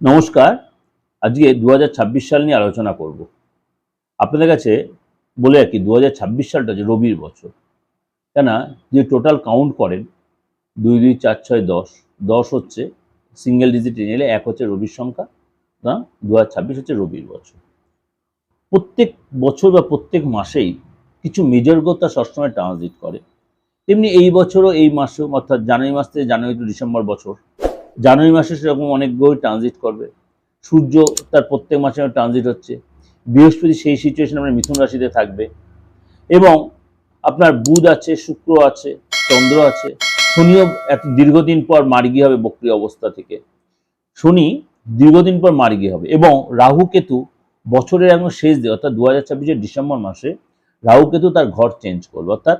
নমস্কার। আজকে দু হাজার ছাব্বিশ সাল নিয়ে আলোচনা করব। আপনাদের কাছে বলে রাখি, দু সালটা যে রবির বছর। কেন যে টোটাল কাউন্ট করেন, দুই দুই, চার, ছয়, দশ দশ হচ্ছে সিঙ্গেল ডিজিট এলে এক হচ্ছে রবির সংখ্যা না দু হাজার ছাব্বিশ হচ্ছে রবির বছর। প্রত্যেক বছর বা প্রত্যেক মাসেই কিছু মেজর গোতা সবসময় ট্রানজিট করে। তেমনি এই বছরও, এই মাসে অর্থাৎ জানুয়ারি মাস থেকে জানুয়ারি টু ডিসেম্বর বছর জানুয়ারি মাসে সেরকম অনেক গ্রহ ট্রানজিট করবে। সূর্য তার প্রত্যেক মাসে ট্রানজিট হচ্ছে। বৃহস্পতি সেই সিচুয়েশন আপনার মিথুন রাশিতে থাকবে। এবং আপনার বুধ আছে, শুক্র আছে, চন্দ্র আছে। শনিও এত দীর্ঘদিন পর মার্গী হবে বক্রি অবস্থা থেকে। শনি দীর্ঘদিন পর মার্গী হবে এবং রাহু কেতু বছরের একদম শেষ দিয়ে অর্থাৎ দু হাজার ছাব্বিশের ডিসেম্বর মাসে রাহু কেতু তার ঘর চেঞ্জ করবে। অর্থাৎ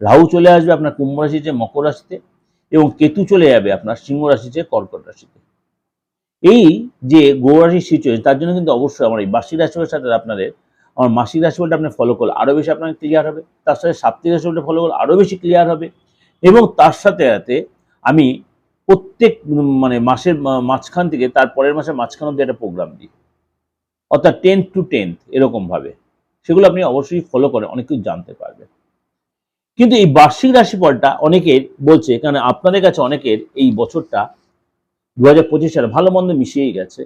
রাহু চলে আসবে আপনার কুম্ভ রাশি যে মকর রাশিতে এবং কেতু চলে যাবে আপনার সিংহ রাশি চেয়ে কর্কট রাশিতে। এই যে গৌরাশির সিচুয়েশন তার জন্য কিন্তু অবশ্যই আমার এই বার্ষিক রাশিফলের সাথে আপনাদের, আমার মাসিক রাশিফলটা আপনি ফলো করলে আরও বেশি আপনার ক্লিয়ার হবে। তার সাথে সাপ্তাহিক রাশিফলটা ফলো করলে আরও বেশি ক্লিয়ার হবে। এবং তার সাথে সাথে আমি প্রত্যেক মানে মাসের মাঝখান থেকে তার পরের মাসের মাঝখান অব্দি একটা প্রোগ্রাম দিই। অর্থাৎ টেন্থ টু টেন্থ এরকমভাবে সেগুলো আপনি অবশ্যই ফলো করে অনেক কিছু জানতে পারবেন। কিন্তু এই বার্ষিক রাশিফলটা অনেকের বলছে, কারণ আপনাদের কাছে অনেকের এই বছরটা দু হাজার পঁচিশ সালে ভালো মন্দ মিশিয়েই গেছে।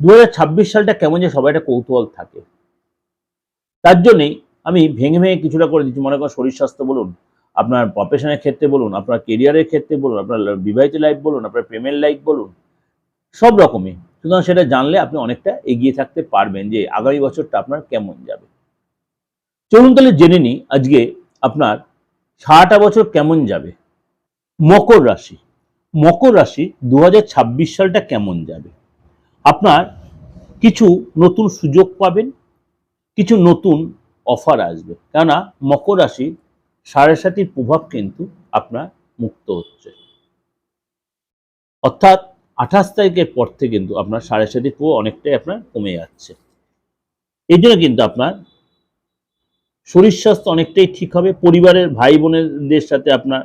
দু হাজার ছাব্বিশ সালটা কেমন যে সবাই একটা কৌতূহল থাকে। তার জন্যেই আমি ভেঙে ভেঙে কিছুটা করে দিচ্ছি। মনে করেন শরীর স্বাস্থ্য বলুন, আপনার প্রফেশনের ক্ষেত্রে বলুন, আপনার কেরিয়ারের ক্ষেত্রে বলুন, আপনার বিবাহিত লাইফ বলুন, আপনার প্রেমের লাইফ বলুন, সব রকমই। সুতরাং সেটা জানলে আপনি অনেকটা এগিয়ে থাকতে পারবেন যে আগামী বছরটা আপনার কেমন যাবে। চলুন তাহলে জেনে নিই আজকে আপনার সারাটা বছর কেমন যাবে? মকর রাশি। মকর রাশি দু হাজার ছাব্বিশ সালটা কেমন যাবে? আপনার কিছু নতুন সুযোগ পাবেন, কিছু নতুন অফার আসবে। কেননা মকর রাশি সাড়ে সাতির প্রভাব কিন্তু আপনার মুক্ত হচ্ছে। অর্থাৎ আঠাশ তারিখের পর থেকে কিন্তু আপনার সাড়ে সাতির প্রভাব অনেকটাই আপনার কমে যাচ্ছে। এই জন্য কিন্তু আপনার শরীর স্বাস্থ্য অনেকটাই ঠিক হবে, পরিবারের ভাই বোনেদের সাথে আপনার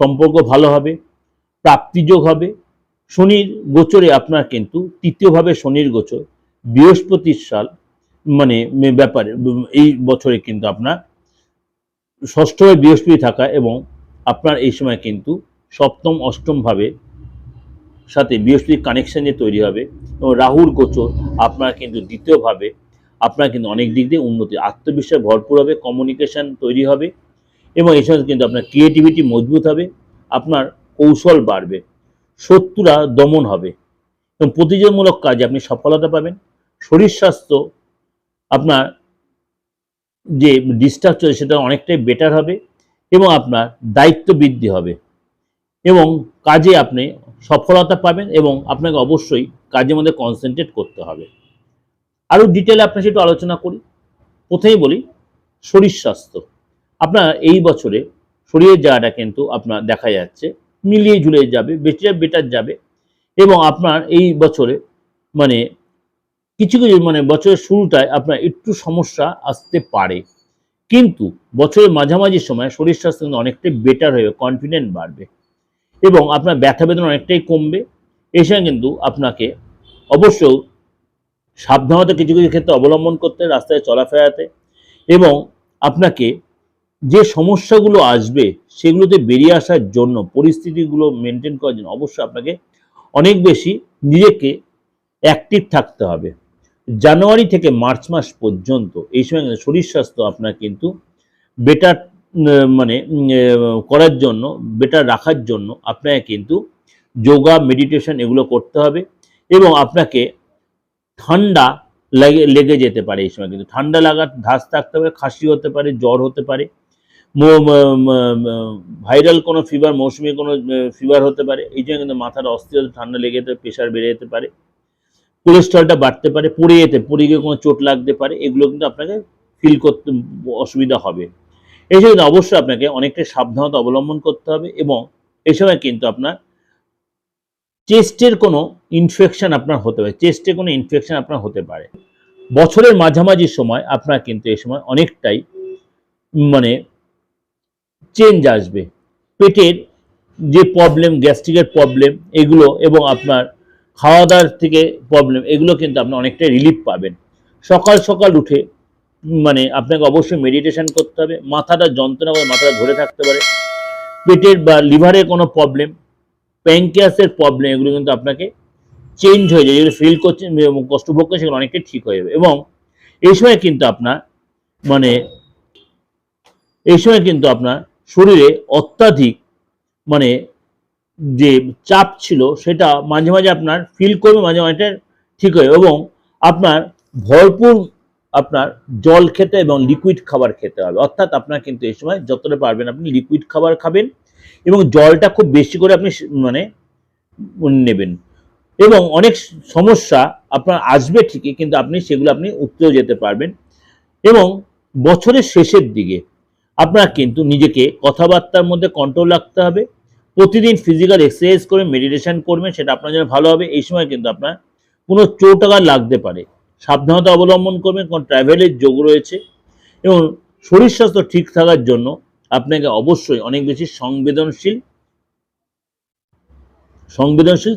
সম্পর্ক ভালো হবে, প্রাপ্তিযোগ হবে, শনির গোচরে আপনার কিন্তু তৃতীয়ভাবে শনির গোচর, বৃহস্পতির সাল মানে ব্যাপারে, এই বছরে কিন্তু আপনার ষষ্ঠভাবে বৃহস্পতি থাকা এবং আপনার এই সময় কিন্তু সপ্তম, অষ্টমভাবে সাথে বৃহস্পতির কানেকশন যে তৈরি হবে এবং রাহুর গোচর আপনার কিন্তু দ্বিতীয়ভাবে আপনার কিন্তু অনেক দিক দিয়ে উন্নতি, আত্মবিশ্বাস ভরপুর হবে কমিউনিকেশন তৈরি হবে এবং এই সময় কিন্তু আপনার ক্রিয়েটিভিটি মজবুত হবে, আপনার কৌশল বাড়বে, শত্রুরা দমন হবে এবং প্রতিযোগিতামূলক কাজে আপনি সফলতা পাবেন। শরীর স্বাস্থ্য, আপনার যে ডিস্টার্ব চলছে সেটা অনেকটাই বেটার হবে এবং আপনার দায়িত্ব বৃদ্ধি হবে এবং কাজে আপনি সফলতা পাবেন এবং আপনাকে অবশ্যই কাজের মধ্যে কনসেন্ট্রেট করতে হবে। আরও ডিটেলে আপনার সেটা আলোচনা করি। প্রথমেই বলি, শরীর স্বাস্থ্য। আপনার এই বছরে শরীরের জায়গাটা কিন্তু আপনার দেখা যাচ্ছে, মিলিয়ে ঝুলিয়ে যাবে বেটার বেটার যাবে। এবং আপনার এই বছরে মানে কিছু কিছু মানে বছরের শুরুটায় আপনার একটু সমস্যা আসতে পারে। কিন্তু বছরের মাঝামাঝি সময় শরীর স্বাস্থ্য কিন্তু অনেকটাই বেটার হবে কনফিডেন্ট বাড়বে। এবং আপনার ব্যথা বেদনা অনেকটাই কমবে। এই সময় কিন্তু আপনাকে অবশ্য সাবধানতা কিছু কিছু ক্ষেত্রে অবলম্বন করতে, রাস্তায় চলাফেরাতে এবং আপনাকে যে সমস্যাগুলো আসবে সেগুলোতে বেরিয়ে আসার জন্য, পরিস্থিতিগুলো মেনটেন করার জন্য অবশ্যই আপনাকে অনেক বেশি নিজেকে অ্যাক্টিভ থাকতে হবে। জানুয়ারি থেকে মার্চ মাস পর্যন্ত এই সময় শরীর স্বাস্থ্য আপনার কিন্তু বেটার মানে করার জন্য বেটার রাখার জন্য আপনাকে কিন্তু যোগা মেডিটেশন এগুলো করতে হবে এবং আপনাকে ঠান্ডা লেগে লেগে যেতে পারে এই সময়, কিন্তু ঠান্ডা লাগার ধাস থাকতে পারে, খাসি হতে পারে, জ্বর হতে পারে ভাইরাল কোনো ফিভার মৌসুমি কোনো ফিভার হতে পারে, এই জন্য কিন্তু মাথার অস্থির ঠান্ডা লেগে যেতে প্রেশার বেড়ে যেতে পারে কোলেস্ট্রলটা বাড়তে পারে, পড়ে যেতে, পড়ে গিয়ে কোনো চোট লাগতে পারে, এগুলো কিন্তু আপনাকে ফিল করতে, অসুবিধা হবে। এই জন্য অবশ্যই আপনাকে অনেকটা সাবধানতা অবলম্বন করতে হবে এবং এই সময় কিন্তু আপনার চেস্টের কোনো ইনফেকশন আপনার হতে পারে চেস্টে কোনো ইনফেকশন আপনার হতে পারে। বছরের মাঝামাঝি সময় আপনার কিন্তু এই সময় অনেকটাই মানে চেঞ্জ আসবে। পেটের যে প্রবলেম গ্যাস্ট্রিকের প্রবলেম এগুলো এবং আপনার খাওয়া দাওয়ার থেকে প্রবলেম এগুলো কিন্তু আপনি অনেকটাই রিলিফ পাবেন। সকাল সকাল উঠে মানে আপনাকে অবশ্যই মেডিটেশন করতে হবে। মাথাটা যন্ত্রণা করে মাথাটা ধরে থাকতে পারে। পেটের বা লিভারের কোনো প্রবলেম প্যাঙ্কিয়াসের প্রবলেম এগুলো কিন্তু আপনাকে চেঞ্জ হয়ে যায়। যেগুলো ফিল করছেন এবং কষ্ট ভোগ করছেন, সেগুলো অনেকটাই ঠিক হয়ে যাবে। এবং এই সময় কিন্তু আপনার মানে এই সময় কিন্তু আপনার শরীরে অত্যাধিক মানে যে চাপ ছিল, সেটা মাঝে মাঝে আপনার ফিল করবে, মাঝে মাঝে ঠিক হয় এবং আপনার ভরপুর আপনার জল খেতে এবং লিকুইড খাবার খেতে হবে। অর্থাৎ আপনার কিন্তু এই সময় যতটা পারবেন, আপনি লিকুইড খাবার খাবেন। এবং জলটা খুব বেশি করে আপনি মানে নেবেন। এবং অনেক সমস্যা আপনার আসবে ঠিকই, কিন্তু আপনি সেগুলো আপনি উত্তরেও যেতে পারবেন। এবং বছরের শেষের দিকে আপনার কিন্তু নিজেকে কথাবার্তার মধ্যে কন্ট্রোল রাখতে হবে। প্রতিদিন ফিজিক্যাল এক্সারসাইজ করে মেডিটেশন করবেন, সেটা আপনার জন্য ভালো হবে। এই সময় কিন্তু আপনার কোনো চোট আঘাত লাগতে পারে। সাবধানতা অবলম্বন করবেন, কারণ ট্রাভেলের যোগ রয়েছে। এবং শরীর স্বাস্থ্য ঠিক থাকার জন্য আপনাকে অবশ্যই অনেক বেশি সংবেদনশীল সংবেদনশীল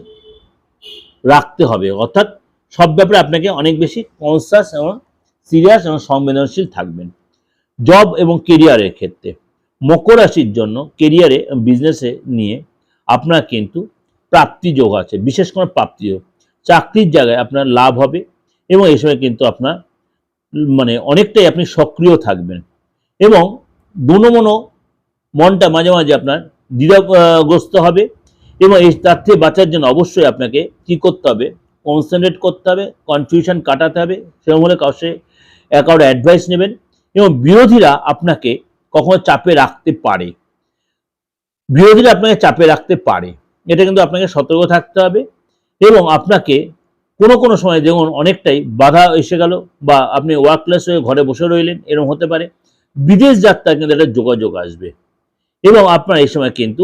রাখতে হবে। অর্থাৎ সব ব্যাপারে আপনাকে অনেক বেশি কনসাস এবং সিরিয়াস এবং সংবেদনশীল থাকবেন। জব এবং কেরিয়ারের ক্ষেত্রে। মকর রাশির জন্য কেরিয়ারে বিজনেসে নিয়ে আপনার কিন্তু প্রাপ্তি যোগ আছে। বিশেষ করে প্রাপ্তি যোগ। চাকরির জায়গায় আপনার লাভ হবে এবং এই সময় কিন্তু আপনার মানে অনেকটাই আপনি সক্রিয় থাকবেন। এবং দুনমনো মনটা মাঝে মাঝে আপনার দ্বিধাগ্রস্ত হবে এবং এই তার থেকে বাঁচার জন্য অবশ্যই আপনাকে কি করতে হবে? কনসেন্ট্রেট করতে হবে কনফিউশন কাটাতে হবে, সেরকম হলে সে কারোর অ্যাডভাইস নেবেন এবং বিরোধীরা আপনাকে কখনো চাপে রাখতে পারে। বিরোধীরা আপনাকে চাপে রাখতে পারে। এটা কিন্তু আপনাকে সতর্ক থাকতে হবে এবং আপনাকে কোনো কোনো সময় যেমন অনেকটাই বাধা এসে গেল বা আপনি ওয়ার্কলেস হয়ে ঘরে বসে রইলেন, এরকম হতে পারে। বিদেশ যাত্রা কিন্তু একটা যোগাযোগ আসবে। এবং আপনার এই সময় কিন্তু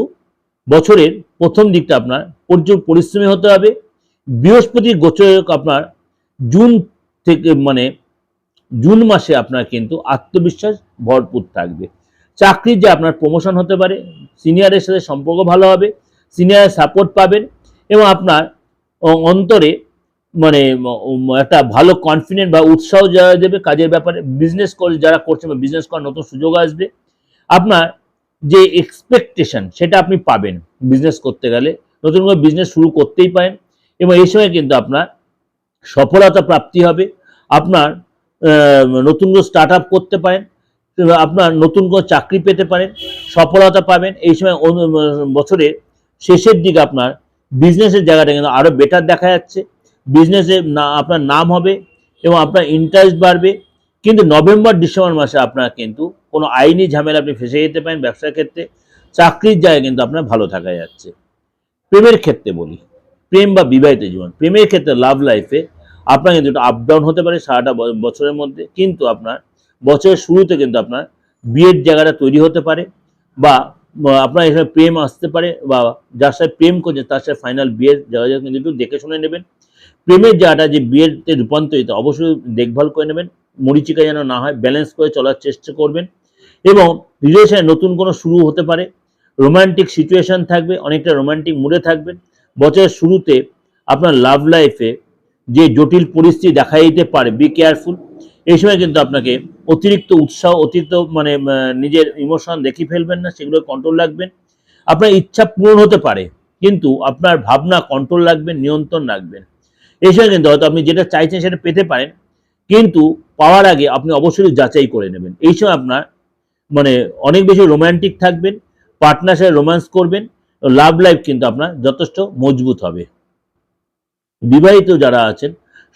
বছরের প্রথম দিকটা আপনার প্রচুর পরিশ্রমী হতে হবে। বৃহস্পতির গোচরক আপনার জুন থেকে মানে জুন মাসে আপনার কিন্তু আত্মবিশ্বাস ভরপুর থাকবে। চাকরির যে আপনার প্রমোশন হতে পারে সিনিয়রের সাথে সম্পর্ক ভালো হবে সিনিয়রের সাপোর্ট পাবেন এবং আপনার অন্তরে মানে একটা ভালো কনফিডেন্ট বা উৎসাহ যারা দেবে কাজের ব্যাপারে বিজনেস করে যারা করছে বা বিজনেস করার নতুন সুযোগ আসবে, আপনার যে এক্সপেকটেশন সেটা আপনি পাবেন বিজনেস করতে গেলে। নতুন করে বিজনেস শুরু করতেই পারেন এবং এই সময় কিন্তু আপনার সফলতা প্রাপ্তি হবে। আপনার নতুন করে স্টার্ট আপ করতে পারেন, আপনার নতুন করে চাকরি পেতে পারেন, সফলতা পাবেন। এই সময় বছরের শেষের দিকে আপনার বিজনেসের জায়গাটা কিন্তু আরও বেটার দেখা যাচ্ছে। বিজনেসে না, আপনার নাম হবে এবং আপনার ইন্টারেস্ট বাড়বে। কিন্তু নভেম্বর ডিসেম্বর মাসে আপনার কিন্তু কোনো আইনি ঝামেলা আপনি ফেসে যেতে পারেন ব্যবসার ক্ষেত্রে। চাকরির জায়গায় কিন্তু আপনার ভালো থাকা যাচ্ছে। প্রেমের ক্ষেত্রে বলি, প্রেম বা বিবাহিত জীবন। প্রেমের ক্ষেত্রে লাভ লাইফে আপনার কিন্তু আপ ডাউন হতে পারে সারাটা বছরের মধ্যে। কিন্তু আপনার বছরের শুরুতে কিন্তু আপনার বিয়ের জায়গাটা তৈরি হতে পারে বা আপনার এখানে প্রেম আসতে পারে বা যার সাথে প্রেম করছে তার সাথে ফাইনাল বিয়ের জায়গা কিন্তু একটু দেখে শুনে নেবেন। প্রেমের জায়গাটা যে বিয়েতে রূপান্তরিত, অবশ্যই দেখভাল করে নেবেন, মরিচিকা যেন না হয় ব্যালেন্স করে চলার চেষ্টা করবেন এবং রিলেশনে নতুন কোনো শুরু হতে পারে রোমান্টিক সিচুয়েশন থাকবে, অনেকটা রোমান্টিক মুডে থাকবেন, বছরের শুরুতে আপনার লাভ লাইফে যে জটিল পরিস্থিতি দেখা দিতে পারে বি কেয়ারফুল এই সময় কিন্তু আপনাকে অতিরিক্ত উৎসাহ, অতিরিক্ত মানে নিজের ইমোশন দেখিয়ে ফেলবেন না, সেগুলো কন্ট্রোল রাখবেন। আপনার ইচ্ছা পূরণ হতে পারে, কিন্তু আপনার ভাবনা কন্ট্রোল রাখবেন, নিয়ন্ত্রণ রাখবেন। এই সময় কিন্তু হয়তো আপনি যেটা চাইছেন সেটা পেতে পারেন, কিন্তু পাওয়ার আগে আপনি অবশ্যই যাচাই করে নেবেন। এই সময় আপনার মানে অনেক বেশি রোমান্টিক থাকবেন পার্টনার রোম্যান্স করবেন লাভ লাইফ কিন্তু আপনার যথেষ্ট মজবুত হবে। বিবাহিত যারা আছেন,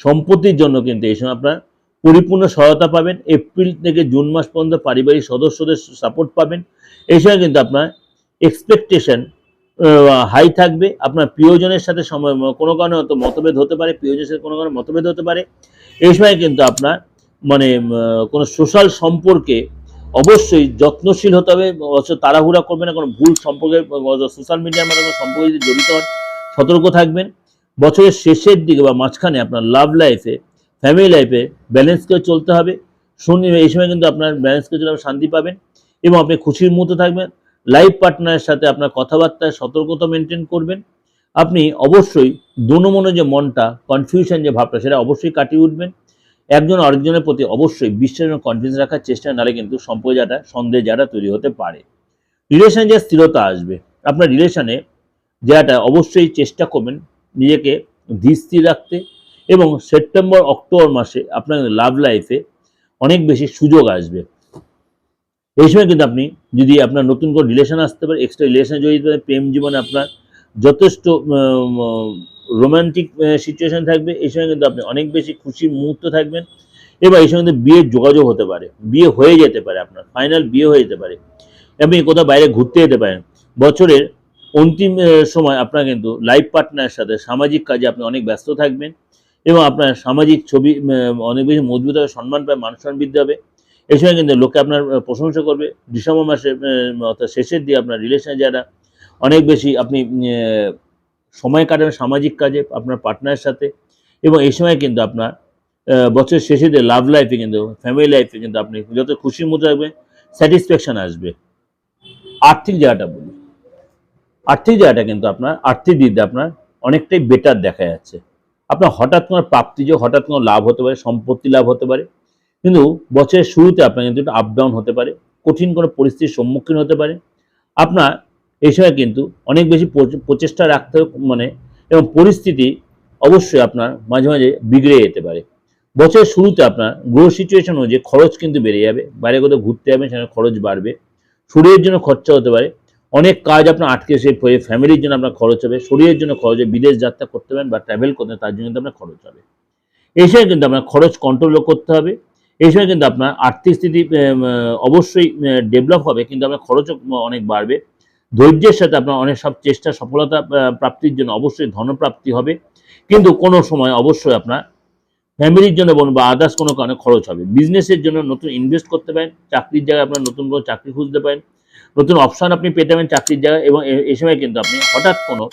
সম্পত্তির জন্য কিন্তু এই সময় আপনার পরিপূর্ণ সহায়তা পাবেন, এপ্রিল থেকে জুন মাস পর্যন্ত পারিবারিক সদস্যদের সাপোর্ট পাবেন। এই সময় কিন্তু আপনার এক্সপেকটেশন হাই থাকবে। আপনার প্রিয়জনের সাথে সময়, কোনো কারণে হয়তো মতভেদ হতে পারে, প্রিয়জনের সাথে কোনো কারণে মতভেদ হতে পারে। এই সময় কিন্তু আপনার মানে কোনো সোশ্যাল সম্পর্কে অবশ্যই যত্নশীল হতে হবে। অবশ্য তাড়াহুড়া করবে না কোনো ভুল সম্পর্কে সোশ্যাল মিডিয়ার মাধ্যমে সম্পর্কে যদি জড়িত হন, সতর্ক থাকবেন। বছরের শেষের দিকে বা মাঝখানে আপনার লাভ লাইফে ফ্যামিলি লাইফে ব্যালেন্স করে চলতে হবে। শনি, এই সময় কিন্তু আপনার ব্যালেন্স করে চলে শান্তি পাবেন এবং আপনি খুশির মুহূর্তে থাকবেন। লাইফ পার্টনারের সাথে আপনার কথাবার্তায় সতর্কতা মেনটেন করবেন। আপনি অবশ্যই দোনো যে মনটা কনফিউশন যে ভাবটা, সেটা অবশ্যই কাটিয়ে উঠবেন। একজন আরেকজনের প্রতি অবশ্যই বিশ্বাস এবং কনফিডেন্স রাখার চেষ্টা, নাহলে কিন্তু সম্পর্ক যাটা সন্দেহ যাটা তৈরি হতে পারে। রিলেশনে যে স্থিরতা আসবে, আপনার রিলেশনে যাটা অবশ্যই চেষ্টা করবেন নিজেকে ধীর রাখতে এবং সেপ্টেম্বর অক্টোবর মাসে আপনার লাভ লাইফে অনেক বেশি সুযোগ আসবে। এই সময় কিন্তু আপনি যদি আপনার নতুন করে রিলেশন আসতে পারে এক্সট্রা রিলেশন জড়িত পারে, প্রেম জীবনে আপনার যথেষ্ট রোমান্টিক সিচুয়েশন থাকবে, এই সময় কিন্তু আপনি অনেক বেশি খুশির মুহূর্ত থাকবেন। এবার এই সময় কিন্তু বিয়ের যোগাযোগ হতে পারে, বিয়ে হয়ে যেতে পারে আপনার ফাইনাল বিয়ে হয়ে যেতে পারে। আপনি কোথাও বাইরে ঘুরতে যেতে পারেন, বছরের অন্তিম সময় আপনার কিন্তু লাইফ পার্টনারের সাথে সামাজিক কাজে আপনি অনেক ব্যস্ত থাকবেন এবং আপনার সামাজিক ছবি অনেক বেশি মজবুত হবে, সম্মান পায় মানসম্মান বৃদ্ধি হবে। এই সময় কিন্তু লোকে আপনার প্রশংসা করবে। ডিসেম্বর মাসে অর্থাৎ শেষের দিয়ে আপনার রিলেশনে যারা, অনেক বেশি আপনি সময় কাটান সামাজিক কাজে, আপনার পার্টনারের সাথে। এবং এই সময় কিন্তু আপনার বছরের শেষে দিয়ে লাভ লাইফে কিন্তু ফ্যামিলি লাইফে কিন্তু আপনি যত খুশির মতো থাকবেন স্যাটিসফ্যাকশন আসবে। আর্থিক জায়গাটা বলি। আর্থিক জায়গাটা কিন্তু আপনার, আর্থিক দিক দিয়ে আপনার অনেকটাই বেটার দেখা যাচ্ছে। আপনার হঠাৎ কোনো প্রাপ্তিযোগ হঠাৎ কোনো লাভ হতে পারে, সম্পত্তি লাভ হতে পারে কিন্তু বছরের শুরুতে আপনার কিন্তু আপ ডাউন হতে পারে, কঠিন কোনো পরিস্থিতির সম্মুখীন হতে পারে। আপনার এই সময় কিন্তু অনেক বেশি প্রচেষ্টা রাখতে মানে এবং পরিস্থিতি অবশ্যই আপনার মাঝে মাঝে বিগড়ে যেতে পারে। বছরের শুরুতে আপনার গ্রো সিচুয়েশন অনুযায়ী খরচ কিন্তু বেড়ে যাবে, বাইরে কোথাও ঘুরতে যাবেন সেখানে খরচ বাড়বে, শরীরের জন্য খরচা হতে পারে, অনেক কাজ আপনার আটকে সে হয়ে ফ্যামিলির জন্য আপনার খরচ হবে, শরীরের জন্য খরচ হবে, বিদেশ যাত্রা করতে পারেন বা ট্রাভেল করতে তার জন্য কিন্তু আপনার খরচ হবে। এই সময় কিন্তু আপনার খরচ কন্ট্রোল করতে হবে এই সময় কিন্তু আপনার আর্থিক স্থিতি অবশ্যই ডেভেলপ হবে, কিন্তু আপনার খরচও অনেক বাড়বে। ধৈর্যের সাথে আপনার অনেক সব চেষ্টা, সফলতা প্রাপ্তির জন্য অবশ্যই ধনপ্রাপ্তি হবে। কিন্তু কোনো সময় অবশ্যই আপনার ফ্যামিলির জন্য বলুন বা আদার্স কোনো কারণে খরচ হবে। বিজনেসের জন্য নতুন ইনভেস্ট করতে পারেন, চাকরির জায়গায় আপনার নতুন কোনো চাকরি খুঁজতে পারেন, নতুন অপশান আপনি পেতে পারেন চাকরির জায়গায় এবং এই সময় কিন্তু আপনি হঠাৎ কোনো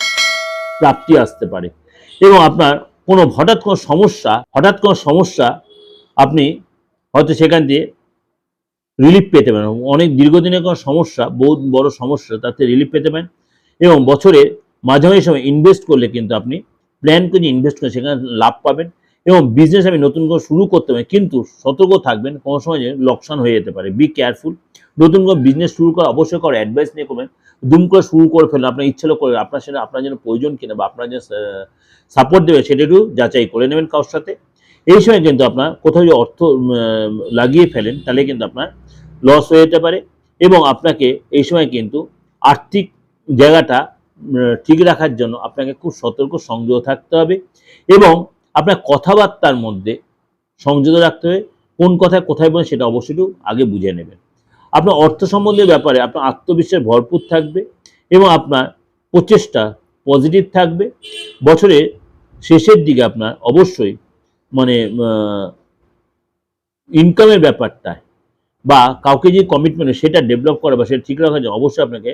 প্রাপ্তি আসতে পারে। এবং আপনার কোনো হঠাৎ কোনো সমস্যা, হঠাৎ কোনো সমস্যা আপনি হয়তো সেখান দিয়ে রিলিফ পেতে পারেন। অনেক দীর্ঘদিনের কোনো সমস্যা বহুত বড় সমস্যা, তাতে রিলিফ পেতে পারেন। এবং বছরে মাঝামাঝি সময় ইনভেস্ট করলে কিন্তু আপনি প্ল্যান করে ইনভেস্ট করে সেখানে লাভ পাবেন। এবং বিজনেস আমি নতুন করে শুরু করতে পারেন, কিন্তু সতর্ক থাকবেন, কোনো সময় লোকসান হয়ে যেতে পারে। বি কেয়ারফুল নতুন করে বিজনেস শুরু করা, অবশ্যই করে অ্যাডভাইস নিয়ে করবেন। দুম করে শুরু করে ফেললেন আপনার ইচ্ছে করে, আপনার সেটা, আপনার জন্য প্রয়োজন কিনা বা আপনার যে সাপোর্ট দেবে সেটা একটু যাচাই করে নেবেন কারোর সাথে। এই সময় কিন্তু আপনার কোথাও যদি অর্থ লাগিয়ে ফেলেন, তাহলে কিন্তু আপনার লস হয়ে যেতে পারে এবং আপনাকে এই সময় কিন্তু আর্থিক জায়গাটা ঠিক রাখার জন্য আপনাকে খুব সতর্ক সংযত থাকতে হবে এবং আপনার কথাবার্তার মধ্যে সংযত রাখতে হবে। কোন কথায় কোথায় বলেন সেটা অবশ্যই আগে বুঝে নেবেন। আপনার অর্থ সম্বন্ধীয় ব্যাপারে আপনার আত্মবিশ্বাস ভরপুর থাকবে এবং আপনার প্রচেষ্টা পজিটিভ থাকবে। বছরের শেষের দিকে আপনার অবশ্যই মানে ইনকামের ব্যাপারটা বা কাউকে যে কমিটমেন্ট সেটা ডেভেলপ করা বা সেটা ঠিক রাখার জন্য অবশ্যই আপনাকে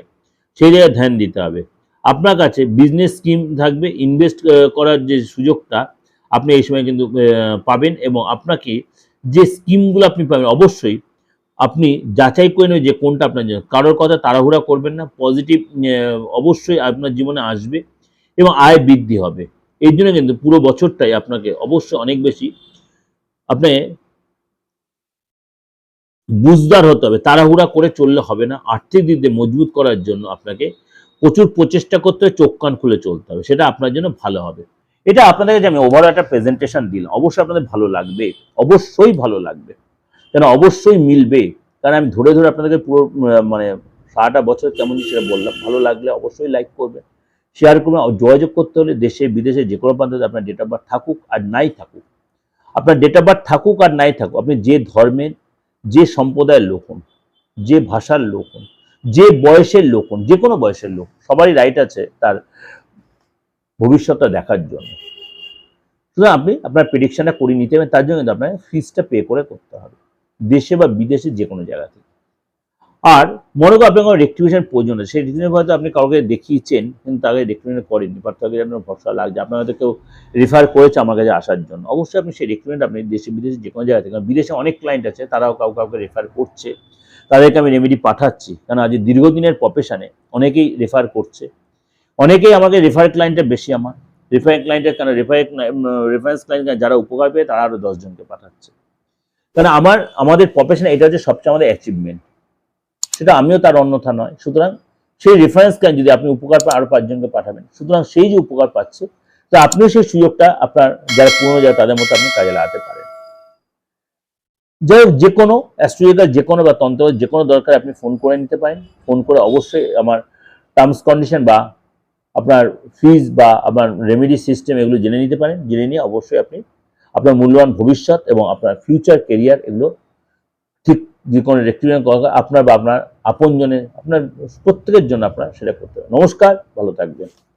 সেই জায়গায় ধ্যান দিতে হবে। আপনার কাছে বিজনেস স্কিম থাকবে ইনভেস্ট করার যে সুযোগটা আপনি এই সময় কিন্তু পাবেন এবং আপনাকে যে স্কিমগুলো আপনি পাবেন অবশ্যই আপনি যাচাই করে নেবেন যে কোনটা আপনার জন্য। কারোর কথা তাড়াহুড়া করবেন না পজিটিভ অবশ্যই আপনার জীবনে আসবে এবং আয় বৃদ্ধি হবে। এর জন্য কিন্তু পুরো বছরটাই আপনাকে অবশ্যই অনেক বেশি আপনি বুঝদার হতে হবে, তাড়াহুড়া করে চললে হবে না, আর্থিক দিক দিয়ে মজবুত করার জন্য আপনাকে প্রচুর প্রচেষ্টা করতে হবে, চোখ কান খুলে চলতে হবে, সেটা আপনার জন্য ভালো হবে। এটা আপনাদের কাছে আমি ওভারঅল একটা প্রেজেন্টেশন দিলাম, অবশ্যই আপনাদের ভালো লাগবে, অবশ্যই ভালো লাগবে, কেন অবশ্যই মিলবে, কারণ আমি ধরে ধরে আপনাদেরকে পুরো মানে সারাটা বছর কেমন সেটা বললাম, ভালো লাগলে অবশ্যই লাইক করবেন। শেয়ার করবেন যোগাযোগ করতে হলে দেশে, বিদেশে যে কোনো প্রান্তে আপনার ডেট অফ বার্থ থাকুক আর নাই থাকুক। আপনার ডেট অফ বার্থ থাকুক আর নাই থাকুক, আপনি যে ধর্মের, যে সম্প্রদায়ের লোক হন, যে ভাষার লোক হন, যে বয়সের লোক হন, যে কোনো বয়সের লোক, সবারই রাইট আছে তার ভবিষ্যৎটা দেখার জন্য। সুতরাং আপনি আপনার প্রেডিকশানটা করে নিতে হবে, তার জন্য কিন্তু আপনার ফিজটা পে করে করতে হবে। দেশে বা বিদেশে যে কোনো জায়গা থেকে। আর মনে করো আপনার কোনো রেক্টিফিকেশন প্রয়োজন আছে সেই রেক্টিফিকেশন হয়তো আপনি কাউকে দেখিয়েছেন, কিন্তু তাকে রেক্টিফিকেশন করেননি। বাট তাকে আপনার ভরসা লাগছে। আপনার হয়তো কেউ রেফার করেছে আমার কাছে আসার জন্য। অবশ্যই আপনি সেই রেক্টিফিকেশন আপনি দেশে, বিদেশে যে কোনো জায়গা থেকে বিদেশে অনেক ক্লায়েন্ট আছে, তারাও কাউ, কাউকে রেফার করছে। তাদেরকে আমি রেমেডি পাঠাচ্ছি। কারণ আজ দীর্ঘদিনের প্রফেশনে অনেকেই রেফার করছে। অনেকেই আমাকে রেফার ক্লায়েন্টের বেশি আমার। রেফারেন্স ক্লায়েন্টের কেন রেফারেন্স রেফারেন্স ক্লায়েন্ট যারা উপকার পেয়ে, তারা আরও দশজনকে পাঠাচ্ছে। কারণ আমার, আমাদের প্রফেশনে এটা হচ্ছে সবচেয়ে আমাদের অ্যাচিভমেন্ট সেটা আমিও তার অন্যথা নয়। সুতরাং সেই রেফারেন্স ক্লায়েন্ট যদি আপনি উপকার পান, আরও পাঁচজনকে পাঠাবেন। সুতরাং সেই যে উপকার পাচ্ছে, তো আপনিও সেই সুযোগটা আপনার, যারা পুরনো যারা, তাদের মতো আপনি কাজে লাগাতে পারেন। যাই হোক, যে কোনো অ্যাস্ট্রোলজিক্যাল যে কোনো বা তন্ত্র যে কোনো দরকার আপনি ফোন করে নিতে পারেন। ফোন করে অবশ্যই আমার টার্মস কন্ডিশন বা আপনার ফিজ বা আপনার রেমেডি সিস্টেম এগুলো জেনে নিতে পারেন। জেনে নিয়ে অবশ্যই আপনি আপনার মূল্যবান ভবিষ্যৎ এবং আপনার ফিউচার কেরিয়ার এগুলো যে কোনো রেক্টিফিকেশন করা আপনার বা আপনার আপনজনের, আপনার প্রত্যেকের জন্য আপনার সেটা করতে হবে নমস্কার, ভালো থাকবেন।